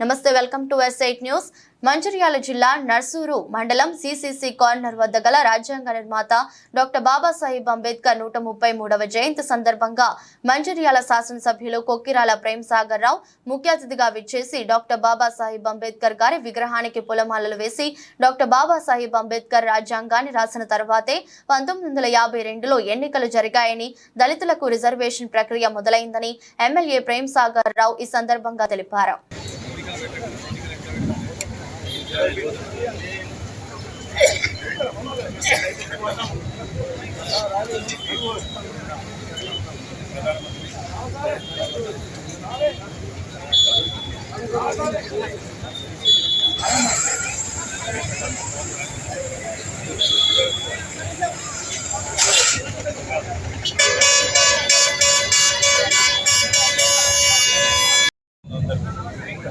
నమస్తే welcome to S eight news. Mancherial జిల్లా నర్సూరు మండలం సిసిసి కార్నర్ వద్ద గల రాజ్యాంగ నిర్మాత డాక్టర్ బాబాసాహెబ్ అంబేద్కర్ నూట ముప్పై మూడవ జయంతి సందర్భంగా మంచిర్యాల శాసనసభ్యులు కొక్కిరాల ప్రేమ్ సాగర్ రావు ముఖ్య అతిథిగా విచ్చేసి డాక్టర్ బాబాసాహెబ్ అంబేద్కర్ గారి విగ్రహానికి పూలమాలలు వేసి డాక్టర్ బాబాసాహెబ్ అంబేద్కర్ రాజ్యాంగాన్ని రాసిన తర్వాతే పంతొమ్మిది వందల యాభై రెండులో ఎన్నికలు జరిగాయని దళితులకు రిజర్వేషన్ ప్రక్రియ మొదలైందని ఎమ్మెల్యే ప్రేమ్ సాగర్ రావు ఈ సందర్భంగా తెలిపారు. ప్రధానమంత్రి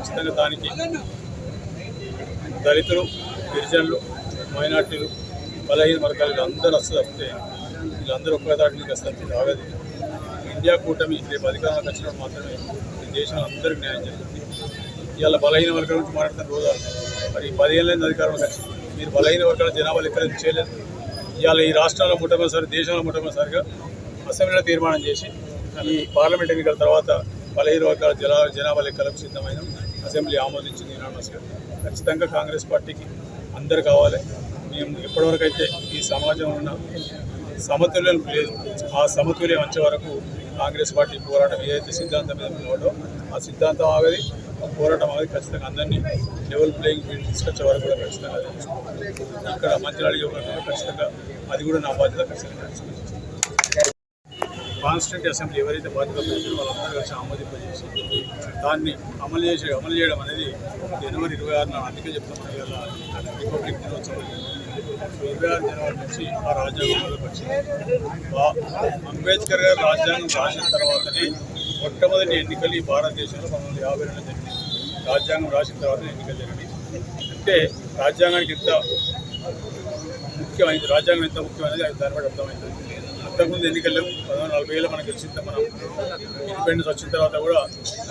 ఖచ్చితంగా దానికి దళితులు గిరిజనులు మైనార్టీలు బలహీన వర్గాలు అందరూ వస్తుంది తప్పితే వీళ్ళందరూ ఒక్క దాటి నుంచి ఆగదు. ఇండియా కూటమి రేపు అధికారంలోకి వచ్చినప్పుడు మాత్రమే ఈ దేశంలో అందరికీ న్యాయం జరుగుతుంది. ఇవాళ బలహీన వర్గాల నుంచి మాట్లాడుతున్న రోజు మరి పదిహేనులైన అధికారంలోకి వచ్చింది మీరు బలహీన వర్గాల జనాభాలు ఎక్కడ చేయలేదు? ఇవాళ ఈ రాష్ట్రంలో మొట్టమొదటిసారి దేశంలో మొట్టమొదటిసారిగా అసెంబ్లీలో తీర్మానం చేసి ఈ పార్లమెంట్ ఎన్నికల తర్వాత బలహీన వర్గాల జనా జనాభా లెక్కలకు సిద్ధమైన అసెంబ్లీ ఆమోదించింది యూనానమస్గా ఖచ్చితంగా కాంగ్రెస్ పార్టీకి అందరు కావాలి. మేము ఎప్పటివరకు అయితే ఈ సమాజంలో ఉన్న సమతుల్యం లేదు ఆ సమతుల్యం వచ్చే వరకు కాంగ్రెస్ పార్టీ పోరాటం ఏదైతే సిద్ధాంతం మీద పిలవడో ఆ సిద్ధాంతం ఆగది పోరాటం ఆగది ఖచ్చితంగా అందరినీ లెవెల్ ప్లేయింగ్ ఫీల్డ్ తీసుకొచ్చే వరకు కూడా ఖచ్చితంగా అది ఇక్కడ మంచిర్యాల యువకులు ఖచ్చితంగా అది కూడా నా బాధ్యత ఖచ్చితంగా. కాన్స్టిట్యూంట్ అసెంబ్లీ ఎవరైతే బాధ్యత వహించారో వాళ్ళందరూ కలిసి ఆమోదింపజేసి దాన్ని అమలు చేసి అమలు చేయడం అనేది జనవరి ఇరవై ఆరున అందుకే చెప్తాం ఇవాళ రిపబ్లిక్ దినోత్సవం ఇరవై ఆరు జనవరి నుంచి ఆ రాజ్యాంగం వచ్చింది అంబేద్కర్ గారు రాజ్యాంగం రాసిన తర్వాతనే మొట్టమొదటి ఎన్నికలు ఈ భారతదేశంలో పంతొమ్మిది యాభై రెండు జరిగింది రాజ్యాంగం రాసిన తర్వాత ఎన్నికలు జరిగింది అంటే రాజ్యాంగానికి ఎంత ముఖ్యమైనది రాజ్యాంగం ఎంత ముఖ్యమైనది అది దాన్ని బట్టి అర్థమవుతుంది. ఇంతకుముందు ఎన్నికల్లో పదహారు నలభై ఏళ్ళు మనకు గెలిచింది మనం ఇండిపెండెన్స్ వచ్చిన తర్వాత కూడా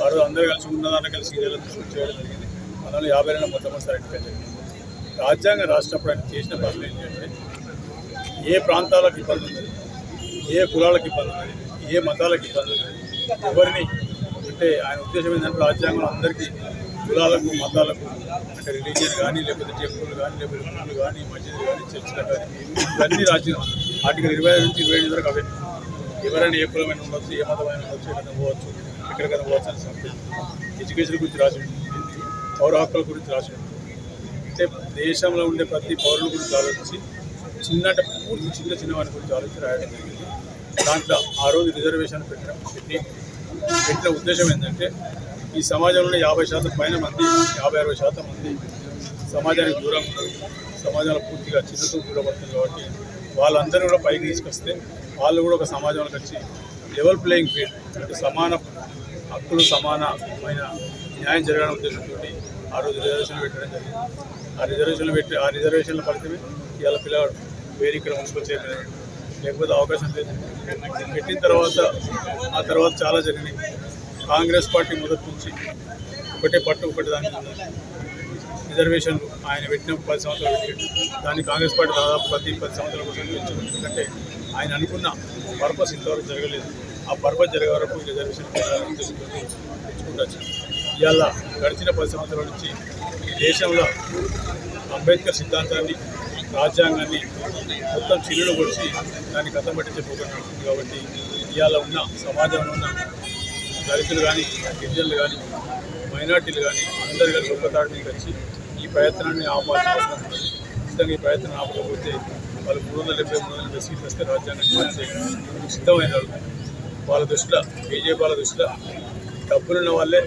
వారు అందరూ కలిసి ఉన్నదాన్ని కలిసి ఇదేళ్ళు చేయడం జరిగింది. అందులో యాభై రెండు మొట్టమొదటిసారి ఎన్నికలు రాజ్యాంగ రాజ్యాంగం రాసినప్పుడు ఆయన చేసిన పనులు ఏంటంటే ఏ ప్రాంతాలకు ఇబ్బంది ఉన్నది? ఏ కులాలకు ఇబ్బంది ఉన్నది? ఏ మతాలకు ఇబ్బంది ఉన్నది? ఎవరిని? అంటే ఆయన ఉద్దేశం ఏంటంటే రాజ్యాంగం అందరికీ కులాలకు మతాలకు అంటే రిలీజియన్ కానీ లేకపోతే టెంపుల్ కానీ లేకపోతే కానీ మసీదు కానీ చర్చిలు కానీ ఇవన్నీ రాజ్యాంగం. ఆర్టికల్ ఇరవై ఐదు నుంచి ఇరవై ఐదు వరకు అవే. ఎవరైనా ఏ కులమైన ఉండొచ్చు ఏ మతమైన ఉండొచ్చు ఎక్కడికైనా పోవచ్చు ఎక్కడికైనా పోవచ్చు అని సంథింగ్ ఎడ్యుకేషన్ గురించి రాసి పౌర హక్కుల గురించి రాసి అంటే దేశంలో ఉండే ప్రతి పౌరుల గురించి ఆలోచించి చిన్నట పూర్తి చిన్న చిన్న వారి గురించి ఆలోచించి రాయడం జరిగింది. దాంట్లో ఆ రోజు రిజర్వేషన్ పెట్టడం పెట్టి పెట్టిన ఉద్దేశం ఏంటంటే ఈ సమాజంలో యాభై శాతం పైన మంది యాభై అరవై శాతం మంది సమాజానికి దూరం ఉన్నారు. సమాజంలో పూర్తిగా చిన్నతో దూరపడుతుంది కాబట్టి వాళ్ళందరూ కూడా పైకి తీసుకొస్తే వాళ్ళు కూడా ఒక సమాజంలోకి వచ్చి లెవెల్ ప్లేయింగ్ ఫీల్డ్ అంటే సమాన హక్కులు సమానమైన న్యాయం జరగడం ఉద్దేశంతో ఆ రోజు రిజర్వేషన్లు పెట్టడం జరిగింది. ఆ రిజర్వేషన్లు పెట్టి ఆ రిజర్వేషన్ల ఫలితమే ఇవాళ పిల్లవాడు వేరే ఇక్కడ మున్సిపల్ లేకపోతే అవకాశం లేదు. పెట్టిన తర్వాత ఆ తర్వాత చాలా జరిగినాయి. కాంగ్రెస్ పార్టీ మొదటి నుంచి ఒకటే పట్టు ఒకటి దాని రిజర్వేషన్లు ఆయన పెట్టిన పది సంవత్సరాలు పెట్టాడు దాన్ని కాంగ్రెస్ పార్టీ దాదాపు పది పది సంవత్సరాల కోసం పెంచుకుంది ఎందుకంటే ఆయన అనుకున్న పర్పస్ ఇంతవరకు జరగలేదు. ఆ పర్పస్ జరిగే వరకు రిజర్వేషన్ పెంచుకుంటూ ఇవాళ గడిచిన పది సంవత్సరాల నుంచి ఈ దేశంలో అంబేద్కర్ సిద్ధాంతాన్ని రాజ్యాంగాన్ని మొత్తం చిల్లులు కొడిచి దాన్ని కథం పట్టించే పోగొట్టు కాబట్టి ఇవాళ ఉన్న సమాజంలో ఉన్న దళితులు కానీ గిరిజనులు కానీ మైనార్టీలు కానీ అందరు కలిసి ఒక్కతాటి వచ్చి ప్రయత్నాన్ని ఆపాల్సిన ఖచ్చితంగా ఈ ప్రయత్నం ఆపకపోతే వాళ్ళు మూడు వందల డెబ్బై మూడు వందల సీట్లు వస్తే రాజ్యాంగాన్ని మార్చే సిద్ధమైన వాళ్ళు. వాళ్ళ దృష్టిలో బీజేపీ వాళ్ళ దృష్టిలో డబ్బులున్న వాళ్ళే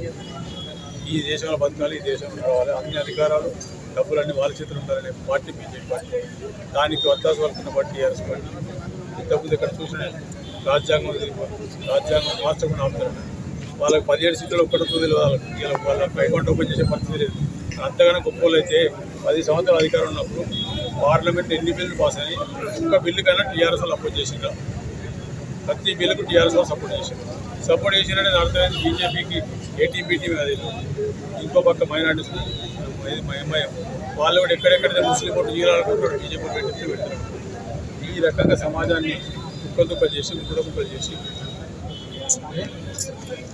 ఈ దేశంలో బతకాలి ఈ దేశంలో రావాలి అన్ని అధికారాలు డబ్బులన్నీ వాళ్ళ చేతులు ఉండాలనే పార్టీ బీజేపీ పార్టీ. దానికి వత్తాసు పలుకున్న పార్టీ టీఆర్ఎస్ పార్టీ. ఇంతకుముందు ఇక్కడ చూసిన రాజ్యాంగం రాజ్యాంగం మార్చకుండా ఆపుతారు. వాళ్ళకి పదిహేడు సీట్లు ఒక్కటి తెలియదు వాళ్ళకి వాళ్ళ అకౌంట్ ఓపెన్ చేసే పరిస్థితి లేదు. అంతగానో గొప్పలు అయితే పది సంవత్సరాలు అధికారం ఉన్నప్పుడు పార్లమెంట్ ఎన్ని బిల్లులు పాస్ అయ్యి ఒక్క బిల్లు కన్నా టీఆర్ఎస్ వాళ్ళు అపోజ్ ప్రతి బిల్లుకు టీఆర్ఎస్ వాళ్ళు సపోర్ట్ చేసింది సపోర్ట్ చేసిన అర్థమైన బీజేపీకి ఏటీబీటీ అది ఇంకో పక్క మైనార్టీస్ ఎంఐఎం వాళ్ళు కూడా ఎక్కడెక్కడ ముస్లిం ఓటు తీయాలనుకుంటారు బీజేపీ పెట్టి పెడతారు ఈ రకంగా సమాజాన్ని దుఃఖదుక్క చేసి ముక్కదుక్క చేసి